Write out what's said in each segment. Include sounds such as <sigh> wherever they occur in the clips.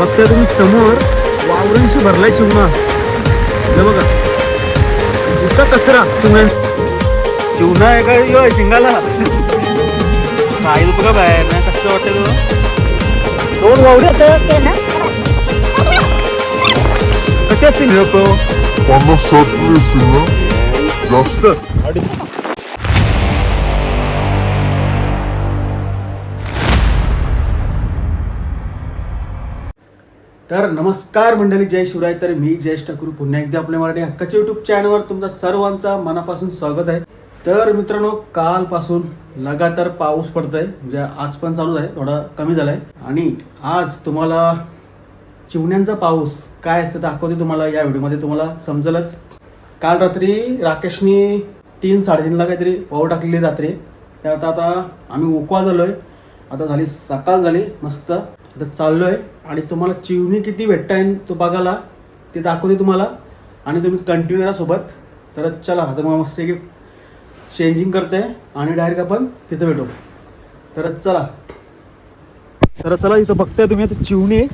बघता तुम्ही समोर वावरांशी भरलाय चिवणा हे बघा. नुसता कचरा चिवण्या चिवणा आहे का यो शिंगाला. साईल बघा बाहेर नाही कसं वाटतं दोन वावरे कसे असतील लोक पन्नास साठ तरी असतील ना जास्त तर नमस्कार मंडळी जय शिवराय. तर मी जयेश ठाकूर. पुन्हा एकदा आपल्या मराठी हक्काच्या युट्यूब चॅनलवर तुमचं सर्वांचा मनापासून स्वागत आहे. तर मित्रांनो कालपासून लगातार पाऊस पडतोय. म्हणजे आज पण चालू आहे थोडा कमी झालाय. आणि आज तुम्हाला चिवण्यांचा पाऊस काय असतं दाखवते तुम्हाला या व्हिडिओमध्ये तुम्हाला समजेलच. काल रात्री राकेशनी तीन साडेतीनला काहीतरी पाऊ टाकलेली रात्री. त्यात आता आम्ही उकवा आहे आता झाली सकाळ झाली मस्त. आता चाललो आहे आणि तुम्हाला चिवणी किती भेटताय तो बघायला ते दाखवते तुम्हाला. आणि तुम्ही कंटिन्यू राहा सोबत. तर चला आता मग मस्त की चेंजिंग करते आणि डायरेक्ट आपण तिथं भेटू. तर चला. तर चला इथं बघताय तुम्ही आता चिवणी.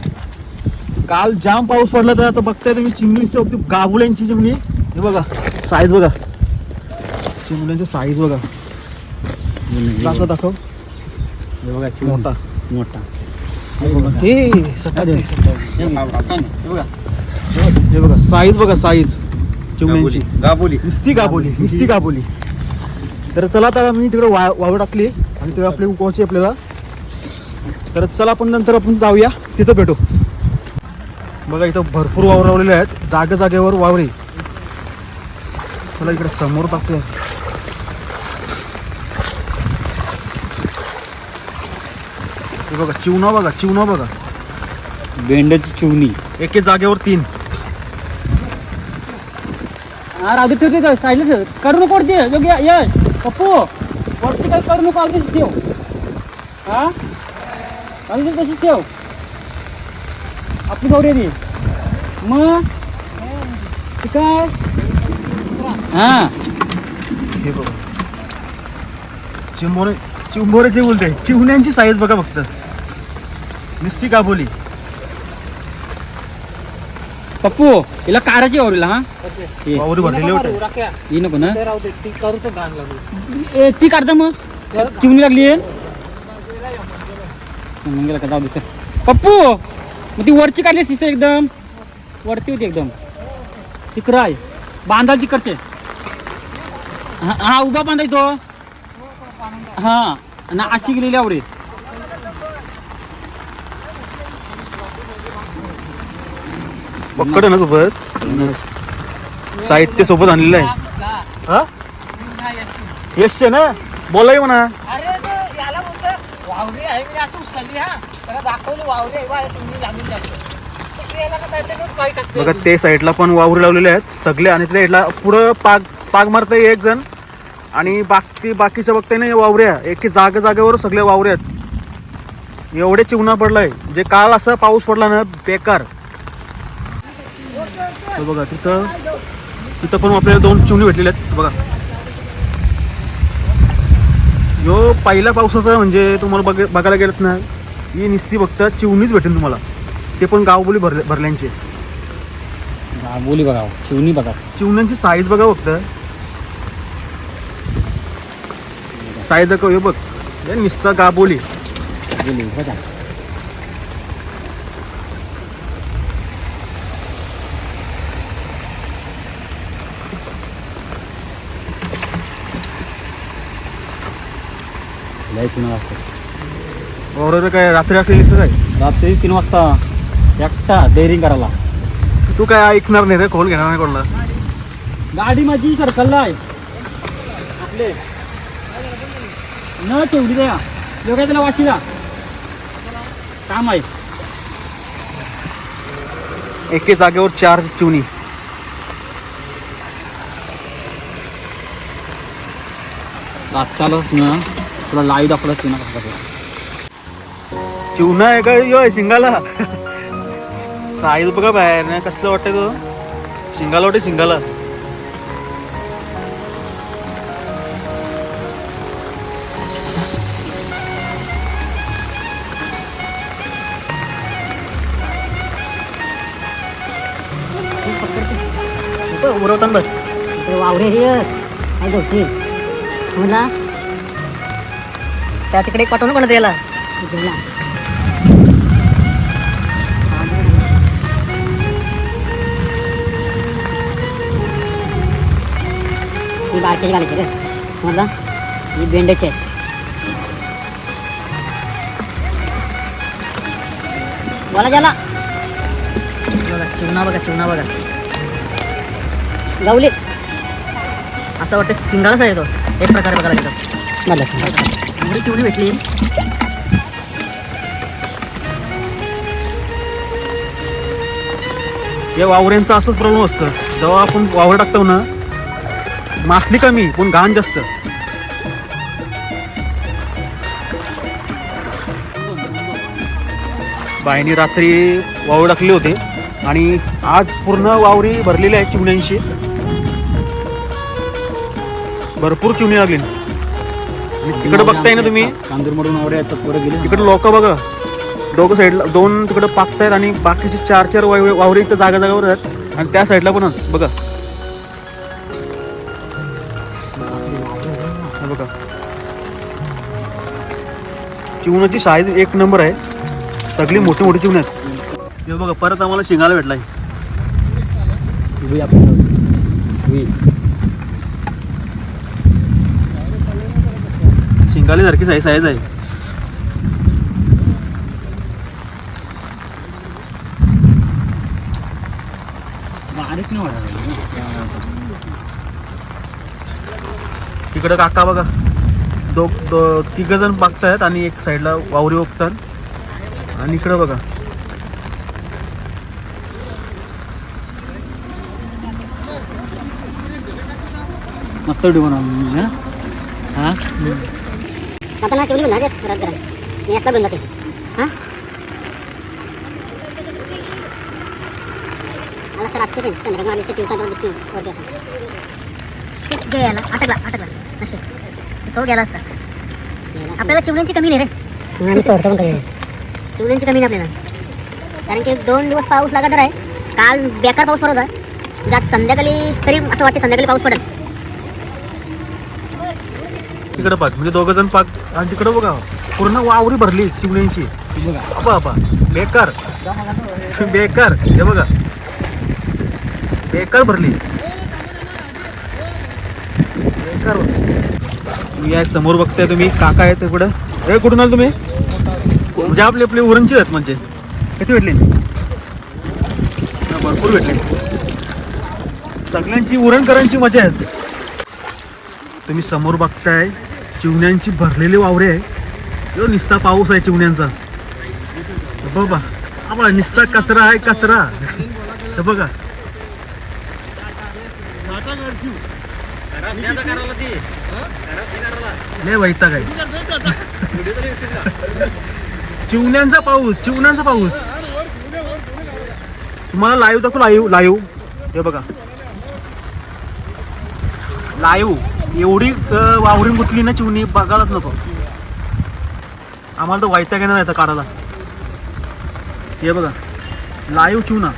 काल जाम पाऊस पडला तर आता बघताय तुम्ही चिमणी अगदी गाबुल्यांची चिमणी. हे बघा साईज बघा. चिमण्यांची साईज बघा. दाखव दाखव. हे बघा मोठा. मोठा. हे बघा हे बघा हे बघा. साईज बघा साईज चिमण्यांची गाबोली नुसती गाबोली नुसती गाबोली तर चला आता मी तिकडे वा वावर टाकली आणि तिकडे आपली उकवायची आपल्याला. तर चला आपण नंतर आपण जाऊया. तिथं भेटू. बघा इथं भरपूर वावर लावलेले आहेत. जागे जागेवर वावरे. चला इकडे समोर टाकूया हे बघा चिवणा बघा चिवणा बघा. बेंड्याची चिवणी. एक एक जागेवर तीन. राहू ठेव ठेव साईडला ठेव. करू नको वरती. योग्य यश पप्पू वरती काही करू नको अगदीच ठेव. हा? अगदी तशीच ठेव. आपली गौरी ती मग? हा. हे बघा. चिंबोरे चिंबोरेचे बोलते चिवण्यांची साईज बघा फक्त. नुसती काबोली पप्पू हिला काराची गौरीला हा. वावरी भरलेले होते ही नको ना. ए, ती काढता मग. चिवणी लागली आहे. मग गेला का? जाऊ दे चल. पप्पू! मग ती वरची काढली तर एकदम. वरती होती एकदम. तिकडं आहे. बांधाल तिकडचे. हा हा, उभा बांधाय तो हा ना अशी गेलेली आवरे. पक्कड आहे ना सोबत? साहित्य सोबत आणलेलं आहे. हा? यश ना? बोलाय म्हणा. त्याला दाखवलं तुम्ही लागून बघा ते साईडला पण वावरे लावलेले आहेत सगळे आणि त्या साईडला पुढं पाग पाग मारताय एक जण. आणि बाकी बाकीच्या बघताय ना वावऱ्या एक जागे जागेवर सगळे वावरे आहेत. एवढे चिवणा पडलाय. जे काल असा पाऊस पडला ना बेकार. बघा तिथं तिथं पण आपल्याला दोन चिवणी भेटलेले आहेत. बघा. यो पहिला पावसाचा म्हणजे तुम्हाला बघ बघायला गेलं ना ही निस्ती बघता चिवणीच भेटेल तुम्हाला. ते पण गावबोली भरले भरल्यांचे. बोली बघा चिवणी बघा. चिवण्यांची साईज बघा फक्त. साईज दाखव हे बघ. हे निस्ता गाबोली बोली. बघा. लय वाजता और काय रात्री रात्री दिसत काय रात्री तीन वाजता एकटा डेअरिंग करायला तू काय ऐकणार नाही रे खोल घेणार नाही कोणाला गाडी माझी सर्कलला आहे आपले न तेवढी द्या योग्य त्याला वाशीला काम आहे एके जागेवर चार चिवणी आजच्यालाच ना तुला लाईव्ह दाखवला चिना कसं चिवणा आहे का? यो शिंगाला. साहिल बघा बाहेर नाही कसलं वाटतंय तो? शिंगाला वाटते शिंगाला. उरवताना बस. वावरे हे काय गोष्टी हो त्या तिकडे पाठवून पण त्याला ही बारक्याची घालायची रे. म्हणला ही बेंड्याची आहे. बोला ज्याला. बघा चिवणा बघा चिवणा बघा. गावले. असं वाटतं सिंगालाच आहे तो. एक प्रकारे बघायला गेलं. मला एवढी चिवडी भेटली. या वावऱ्यांचं असंच प्रॉब्लेम असतं. जेव्हा आपण वावर टाकतो ना मासली कमी पण घाण जास्त. बाईने रात्री वावर टाकले होते आणि आज पूर्ण वावरी भरलेली आहे चिवण्यांशी भरपूर चिवणी लागली. तिकडे बघताय ना तुम्ही? आहेत गेले. तिकडे लोक बघा दोघं साईडला दोन तिकडे पाकतायत आणि बाकीचे चार चार वाव- वावरे इथं जागा जागावर आहेत. आणि त्या साईडला पण बघा. चिवणाची साईज एक नंबर आहे. सगळी मोठी मोठी चिवण आहेत. हे बघा परत आम्हाला शिंगाला उभी शिंगाली सारखी साईज साईज आहे. तिकडं काका बघा. दो दो तिघ जण बघतायत आणि एक साईडला वावरी ओपतात. आणि इकडं बघा. मस्त व्हिडिओ बनवला हा? आता ना चिवडी बनवा परत करा मी असला घेऊन जाते. हां? मला तर आजचे पण संध्याकाळी मला दिसते वरती अटकला अटकला नशीब तो गेला असता. आपल्याला चिवड्यांची कमी नाही रे. आम्ही सोडतो पण कधी चिवड्यांची कमी नाही आपल्याला. कारण की दोन दिवस पाऊस लगातार आहे. काल बेकार पाऊस पडत होता. ज्यात संध्याकाळी तरी असं वाटते संध्याकाळी पाऊस पडेल. तिकडं पाक म्हणजे दोघं जण पाक. आणि तिकडं बघा पूर्ण वावरी भरली चिमण्यांची बघा बाबा बेकार. बेकार. हे बघा. बेकार भरली. बेकार मी या समोर बघताय तुम्ही. काका आहेत तिकडं हे कुठून आल तुम्ही? म्हणजे आपले आपले उरणची आहेत म्हणजे. किती भेटले? भरपूर भेटले. सगळ्यांची उरणकरांची मजा आहे. तुम्ही समोर बघताय चिवण्यांची भरलेली वावरे आहे. यो निस्ता पाऊस आहे चिवण्यांचा. बाबा बघा. आम्हाला निस्ता कचरा आहे कचरा. तर बघा. लय वैताग आहे. चिवण्यांचा पाऊस चिवण्यांचा पाऊस. तुम्हाला लाईव्ह दाखवू लाईव्ह लाईव्ह. हे बघा. लाईव्ह. एवढी वावरून गुतली ना चिवणी बघायलाच नको. आम्हाला तर वैताग येणार नाही काढायला. हे बघा. लाईव्ह चिवना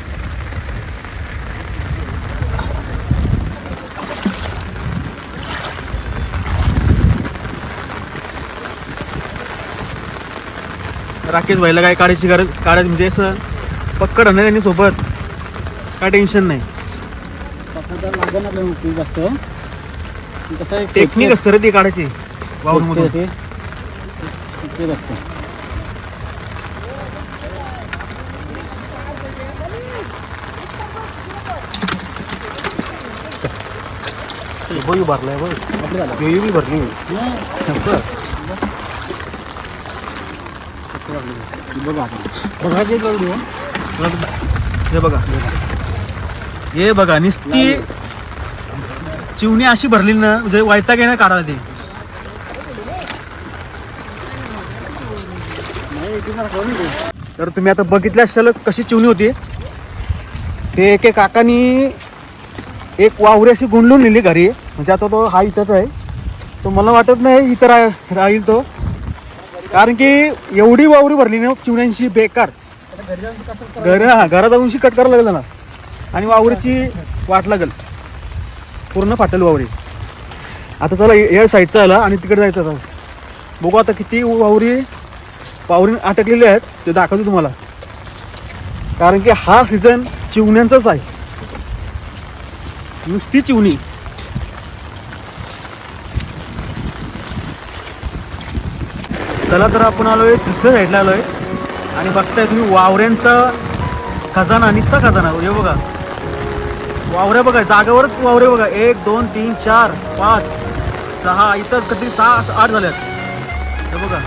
राकेश भाईला काय काढायची गरज काढायची म्हणजे असं पक्कड ना त्यांनी सोबत. काय टेन्शन नाही. कसं टेक्निक असतं रे ती काढायची. वावरमधून. ते असतं. बघ भरलाय बघ आपलं झालं योही बी भरली बघा आपण हे बघा. हे बघा निस्ती चिवणी अशी भरली ना म्हणजे वैताग येणार काढायला ते. तर तुम्ही आता बघितल्या असाल कशी चिवणी होती. ते एके काकानी एक वावरी अशी गुंडलून नेली घरी. म्हणजे आता तो हा इथंच आहे. तो मला वाटत नाही इथं रा राहील तो. कारण की एवढी वावरी भरली ना चिवण्यांशी बेकार. घर हा घरात जाऊनशी कट करायला लागेल ना आणि वावरीची वाट लागेल. पूर्ण फाटेल वावरी. आता चला या साईडचा आला आणि तिकडे जायचं आता. बघू आता किती वावरी पावरी अटकलेले आहेत ते दाखवतो तुम्हाला. कारण की हा सीझन चिवण्यांचाच आहे. नुसती चिवणी. चला तर आपण आलोय तिथं साईडला आलोय. आणि बघताय तुम्ही वावऱ्यांचा खजाना निस्सा खजाना. हे बघा. वावऱ्या बघा जागेवरच वावरे बघा. एक दोन तीन चार पाच सहा इतर कधी सहा आठ झाल्यात. हे बघा.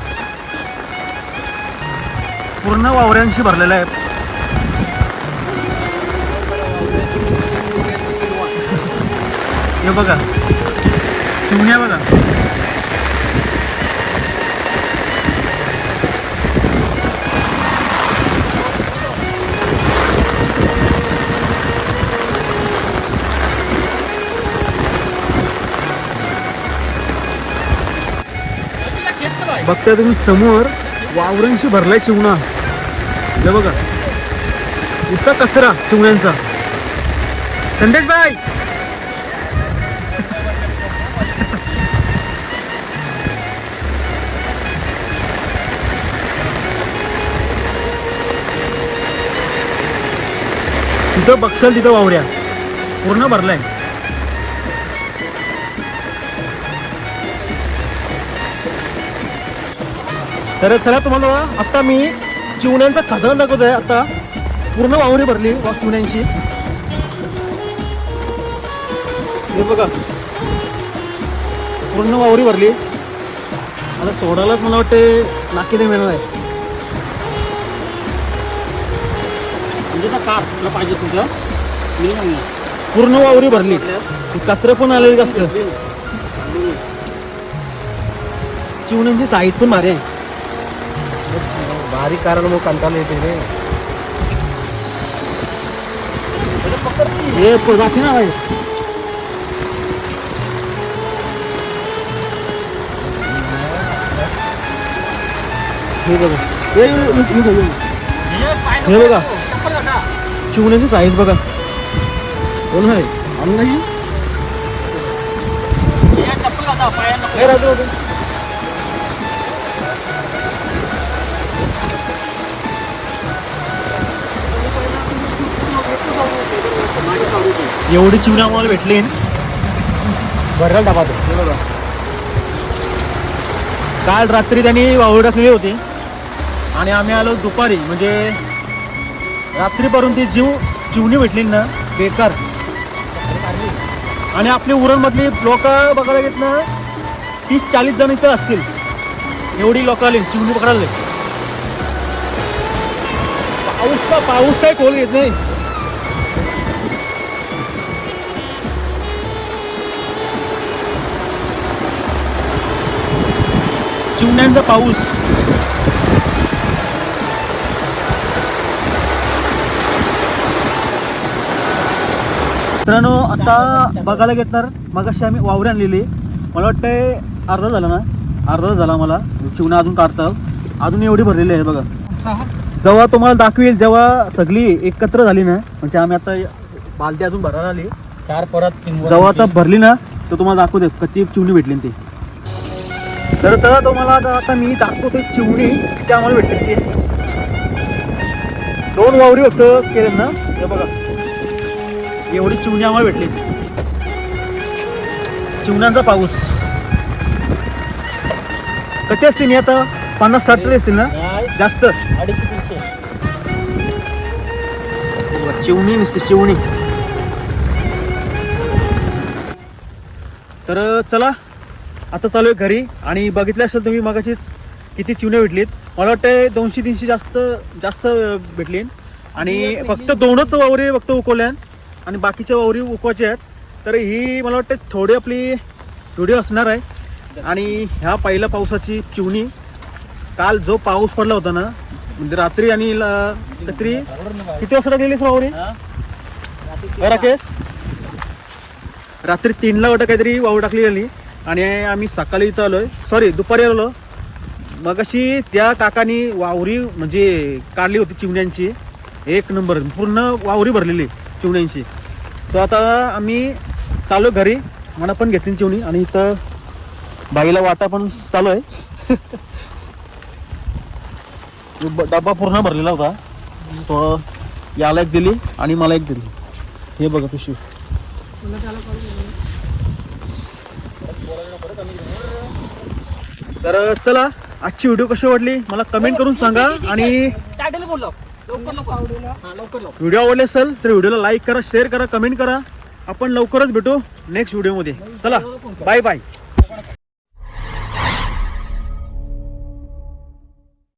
पूर्ण वावऱ्यांशी भरलेल्या आहेत. हे बघा. चिमण्या बघा. बघताय तुम्ही समोर वावरांशी भरलाय चिवणा. हे बघा. नुसता कचरा चिवण्यांचा. संदेश बाय <laughs> तिथं बक्षल तिथं वावऱ्या. पूर्ण भरलाय. तर चला तुम्हाला आत्ता मी चिवण्यांचा खजाना आहे आत्ता पूर्ण वावरी भरली वा चिवण्यांची. हे बघा. पूर्ण वावरी भरली. आता सोडायलाच मला वाटते नाकी नाही मिळणार आहे म्हणजे ना कार तुला पाहिजे तुझं? मी नाही. पूर्ण वावरी भरली. कचरे पण आलेली जास्त चिवण्यांची साईज पण भारी आहे. भारी कारण मग कंटाळा येते रे। हे प- दाखव ना भाई। हे बघा हे हे- हे बघा. हे बघा चिवण्याची साईज बघा कोण आहे आणून नाही। चप्पल एवढी चिवणा आम्हाला भेटली. भरला डबा तो. काल रात्री त्यांनी वावळ टाकलेली होती. आणि आम्ही आलो दुपारी म्हणजे रात्रीपर्यंत ती जीव चिवणी भेटली ना बेकार. आणि आपली उरणमधली लोक बघायला घेत ना तीस चाळीस जण इथं असतील. एवढी लोक आली चिवणी पकडायला पाऊस का पाऊस काय खोल घेत नाही. चिवण्यांचा पाऊस. मित्रांनो आता बघायला घेतणार मग अशी आम्ही वावरे आणलेली. मला वाटतंय अर्धा झाला ना? अर्धा झाला मला. चिवणा अजून काढतं अजून एवढी भरलेली आहे बघा. जेव्हा तुम्हाला दाखवेल जेव्हा सगळी एकत्र झाली ना म्हणजे आम्ही आता बालदी अजून भरायला आली. चार परत जेव्हा आता भरली ना तर तुम्हाला दाखवते किती चिवणी भेटली ती. तर तर तुम्हाला आता आता मी दाखवते चिवणी. किती आम्हाला भेटली ती दोन वावरी फक्त केले ना? हे बघा. एवढी चिवणी आम्हाला भेटली. चिवण्यांचा पाऊस. किती असतील नी आता? पन्नास साठ तरी असतील ना? जास्त. अडीचशे तीनशे. चिवणी नसते चिवणी. तर चला. आता चालू आहे घरी आणि बघितलं असेल तुम्ही मगाशीच किती चिवण्या भेटलीत. मला वाटतं दोनशे तीनशे जास्त जास्त भेटली आणि फक्त दोनच वावरे फक्त उकवल्या आणि बाकीच्या वावरी उकवायच्या आहेत. तर ही मला वाटतं थोडी आपली व्हिडिओ असणार आहे. आणि ह्या पहिल्या पावसाची चिवणी काल जो पाऊस पडला होता ना म्हणजे रात्री आणि रात्री किती वाजता टाकलेली वावरी? राकेश? रात्री तीनला वाटतं काहीतरी वाव टाकली आणि आम्ही सकाळी इथं आहे सॉरी दुपारी आलो. मग अशी त्या काकानी वावरी म्हणजे काढली होती चिमण्यांची एक नंबर पूर्ण वावरी भरलेली चिवण्यांची. सो आता आम्ही चालू घरी. मला पण घेतली चिवणी आणि इथं बाईला वाटा पण चालू आहे <laughs> डबा पूर्ण भरलेला होता. तो याला एक दिली आणि मला एक दिली. हे बघा पिशवी. तर चला आजची व्हिडिओ कशी वाटली? मला कमेंट करून सांगा आणि व्हिडिओ आवडले असेल तर व्हिडिओला लाईक करा शेअर करा कमेंट करा. आपण लवकरच भेटू नेक्स्ट व्हिडिओमध्ये चला बाय बाय